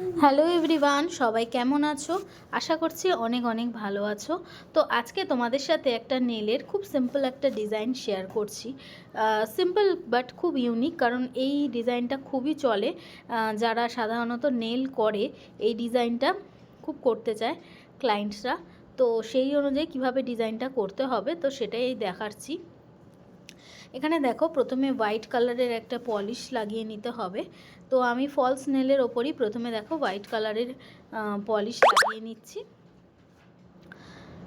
Hello everyone, সবাই কেমন আছো? আশা করছি অনেক অনেক ভালো আছো। তো আজকে তোমাদের সাথে একটা নেলের খুব সিম্পল একটা ডিজাইন শেয়ার করছি। সিম্পল বাট খুব ইউনিক কারণ এই ডিজাইনটা খুবই চলে। যারা সাধারণত নেল করে, এই ডিজাইনটা খুব করতে চায় ক্লায়েন্টসরা তো সেই অনুযায়ী কীভাবে ডিজাইনটা করতে হবে, তো সেটাই দেখাচ্ছি। এখানে দেখো প্রথমে হোয়াইট কালারের একটা পলিশ লাগিয়ে নিতে হবে। তো আমি ফলস নেলের ওপরই প্রথমে দেখো হোয়াইট কালারের পলিশ লাগিয়ে নিচ্ছি।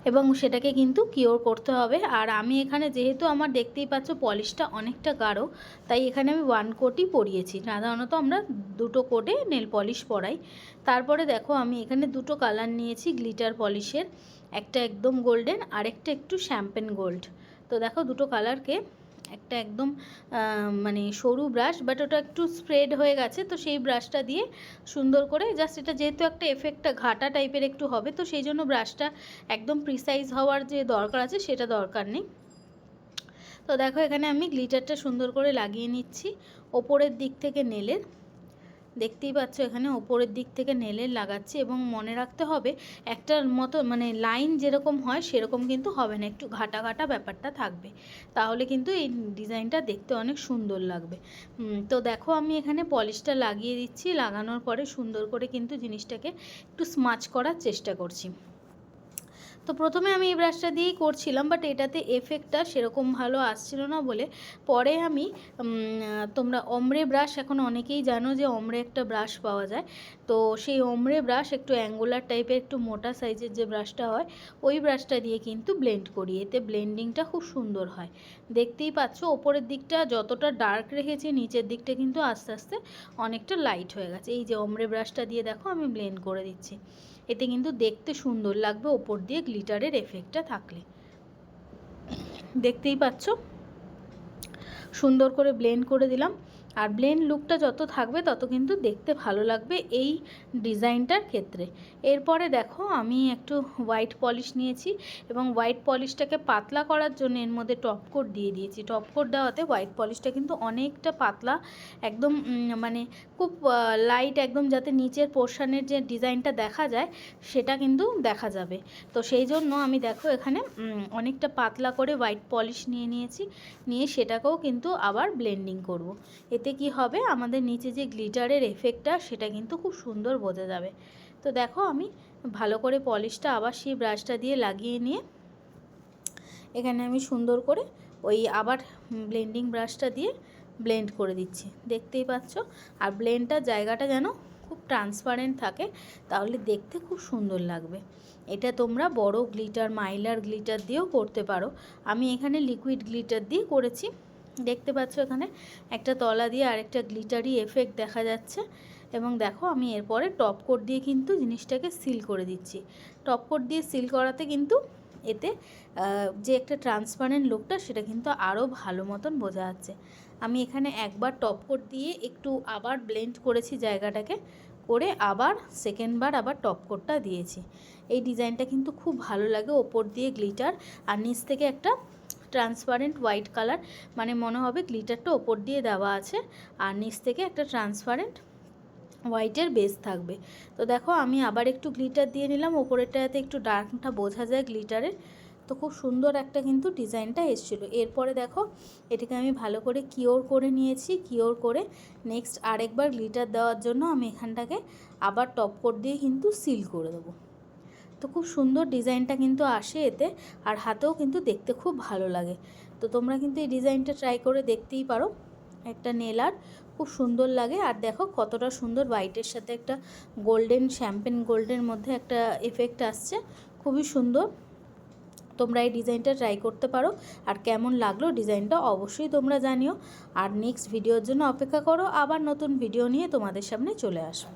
এবং সেটাকে কিন্তু কিওর করতে হবে। আর আমি এখানে যেহেতু আমার দেখতেই পাচ্ছ পলিশটা অনেকটা গাঢ়, তাই এখানে আমি ওয়ান কোটই পরিয়েছি। সাধারণত আমরা দুটো কোটে নেল পলিশ পরাই। তারপরে দেখো আমি এখানে দুটো কালার নিয়েছি গ্লিটার পলিশের একটা একদম গোল্ডেন আর একটা একটু শ্যাম্পেন গোল্ড তো দেখো দুটো কালারকে একটা একদম মানে সরু ব্রাশ বাট ওটা একটু স্প্রেড হয়ে গেছে, তো সেই ব্রাশটা দিয়ে সুন্দর করে জাস্ট এটা যেহেতু একটা এফেক্টটা ঘাটা টাইপের একটু হবে, তো সেই জন্য ব্রাশটা একদম প্রিসাইজ হওয়ার যে দরকার আছে সেটা দরকার নেই। তো দেখো এখানে আমি গ্লিটারটা সুন্দর করে লাগিয়ে নিচ্ছি, ওপরের দিক থেকে নেলের দেখতেই পাচ্ছ, এখানে ওপরের দিক থেকে নেলে লাগাচ্ছি এবং মনে রাখতে হবে একটার মতো মানে লাইন যেরকম হয় সেরকম কিন্তু হবে না, একটু ঘাটা ঘাটা ব্যাপারটা থাকবে। তাহলে কিন্তু এই ডিজাইনটা দেখতে অনেক সুন্দর লাগবে। তো দেখো আমি এখানে পলিশটা লাগিয়ে দিচ্ছি, লাগানোর পরে সুন্দর করে কিন্তু জিনিসটাকে একটু স্মাচ করার চেষ্টা করছি। তো প্রথমে আমি এই ব্রাশটা দিয়েই করছিলাম বাট এটাতে এফেক্টটা সেরকম ভালো আসছিল না বলে। পরে আমি তোমরা অমরে ব্রাশ এখন অনেকেই জানো যে অমরে একটা ব্রাশ পাওয়া যায়। তো সেই অমরে ব্রাশ একটু অ্যাঙ্গুলার টাইপের একটু মোটা সাইজের যে ব্রাশটা হয়, ওই ব্রাশটা দিয়ে কিন্তু ব্লেন্ড করি। এতে ব্লেন্ডিংটা খুব সুন্দর হয়। দেখতেই পাচ্ছ, ওপরের দিকটা যতটা ডার্ক রেখেছি, নিচের দিকটা কিন্তু আস্তে আস্তে অনেকটা লাইট হয়ে গেছে। এই যে অমরে ব্রাশটা দিয়ে দেখো, আমি ব্লেন্ড করে দিচ্ছি। এতে কিন্তু দেখতে সুন্দর লাগবে, ওপর দিয়ে গ্লিটারের এফেক্টটা থাকলে। দেখতেই পাচ্ছ? সুন্দর করে ব্লেন্ড করে দিলাম। আর ব্লেন্ড লুকটা যত থাকবে, তত কিন্তু দেখতে ভালো লাগবে এই ডিজাইনটার ক্ষেত্রে। এরপরে দেখো, আমি একটু হোয়াইট পলিশ নিয়েছি এবং হোয়াইট পলিশটাকে পাতলা করার জন্য এর মধ্যে টপ কোট দিয়ে দিয়েছি। টপ কোট দেওয়াতে হোয়াইট পলিশটা কিন্তু অনেকটা পাতলা, একদম মানে খুব লাইট একদম যাতে নিচের পোর্শনের যে ডিজাইনটা দেখা যায়, সেটা কিন্তু দেখা যাবে। তো সেই জন্য আমি দেখো এখানে অনেকটা পাতলা করে হোয়াইট পলিশ নিয়ে নিয়েছি, নিয়ে সেটাকেও কিন্তু আবার ব্লেন্ডিং করব। এতে কি হবে? আমাদের নিচে যে গ্লিটারের এফেক্টটা সেটা কিন্তু খুব সুন্দর বোঝা যাবে। তো দেখো, আমি ভালো করে পলিশটা আবার সেই ব্রাশটা দিয়ে লাগিয়ে নিয়ে, এখানে আমি সুন্দর করে ওই আবার ব্লেন্ডিং ব্রাশটা দিয়ে ব্লেন্ড করে দিচ্ছি। দেখতেই পাচ্ছ? আর ব্লেন্ডটার জায়গাটা যেন খুব ট্রান্সপারেন্ট থাকে, তাহলে দেখতে খুব সুন্দর লাগবে। এটা তোমরা বড় গ্লিটার মাইলার গ্লিটার দিয়েও করতে পারো। আমি এখানে লিকুইড গ্লিটার দিয়ে করেছি। দেখতে পাচ্ছ এখানে একটা তলা দিয়ে আরেকটা গ্লিটারি এফেক্ট দেখা যাচ্ছে। এবং দেখো আমি এরপরে টপ কোট দিয়ে কিন্তু জিনিসটাকে সিল করে দিচ্ছি। টপ কোট দিয়ে সিল করাতে কিন্তু এতে যে একটা ট্রান্সপারেন্ট লুকটা সেটা কিন্তু আরও ভালো মতন বোঝা যাচ্ছে। আমি এখানে একবার টপ কোট দিয়ে একটু আবার ব্লেন্ড করেছি জায়গাটাকে, করে আবার সেকেন্ডবার আবার টপ কোটটা দিয়েছি। এই ডিজাইনটা কিন্তু খুব ভালো লাগে, ওপর দিয়ে গ্লিটার আর নিচ থেকে একটা ট্রান্সপারেন্ট হোয়াইট কালার মানে মনে হবে গ্লিটারটা ওপর দিয়ে দেওয়া আছে, আর নিচ থেকে একটা ট্রান্সপারেন্ট হোয়াইটের বেস থাকবে। তো দেখো আমি আবার একটু গ্লিটার দিয়ে নিলাম, ওপরেরটাতে একটু ডার্কটা বোঝা যায় গ্লিটারের তো খুব সুন্দর একটা কিন্তু ডিজাইনটা এসেছিল। এরপরে দেখো, এটাকে আমি ভালো করে কিওর করে নিয়েছি, কিওর করে নেক্সট আরেকবার গ্লিটার দেওয়ার জন্য আমি এখানটাকে আবার টপ কোট দিয়ে কিন্তু সিল করে দেবো। তো খুব সুন্দর ডিজাইনটা কিন্তু আসে এতে, আর হাতেও কিন্তু দেখতে খুব ভালো লাগে। তো তোমরা কিন্তু এই ডিজাইনটা ট্রাই করে দেখতেই পারো। একটা নেল আর্ট খুব সুন্দর লাগে, আর দেখো কতটা সুন্দর হোয়াইটের সাথে একটা গোল্ডেন শ্যাম্পেন গোল্ডের মধ্যে একটা এফেক্ট আসছে, খুবই সুন্দর। তোমরা এই ডিজাইনটা ট্রাই করতে পারো, আর কেমন লাগল ডিজাইনটা অবশ্যই তোমরা জানিও। আর নেক্সট ভিডিওর জন্য অপেক্ষা করো, আবার নতুন ভিডিও নিয়ে তোমাদের সামনে চলে আসব।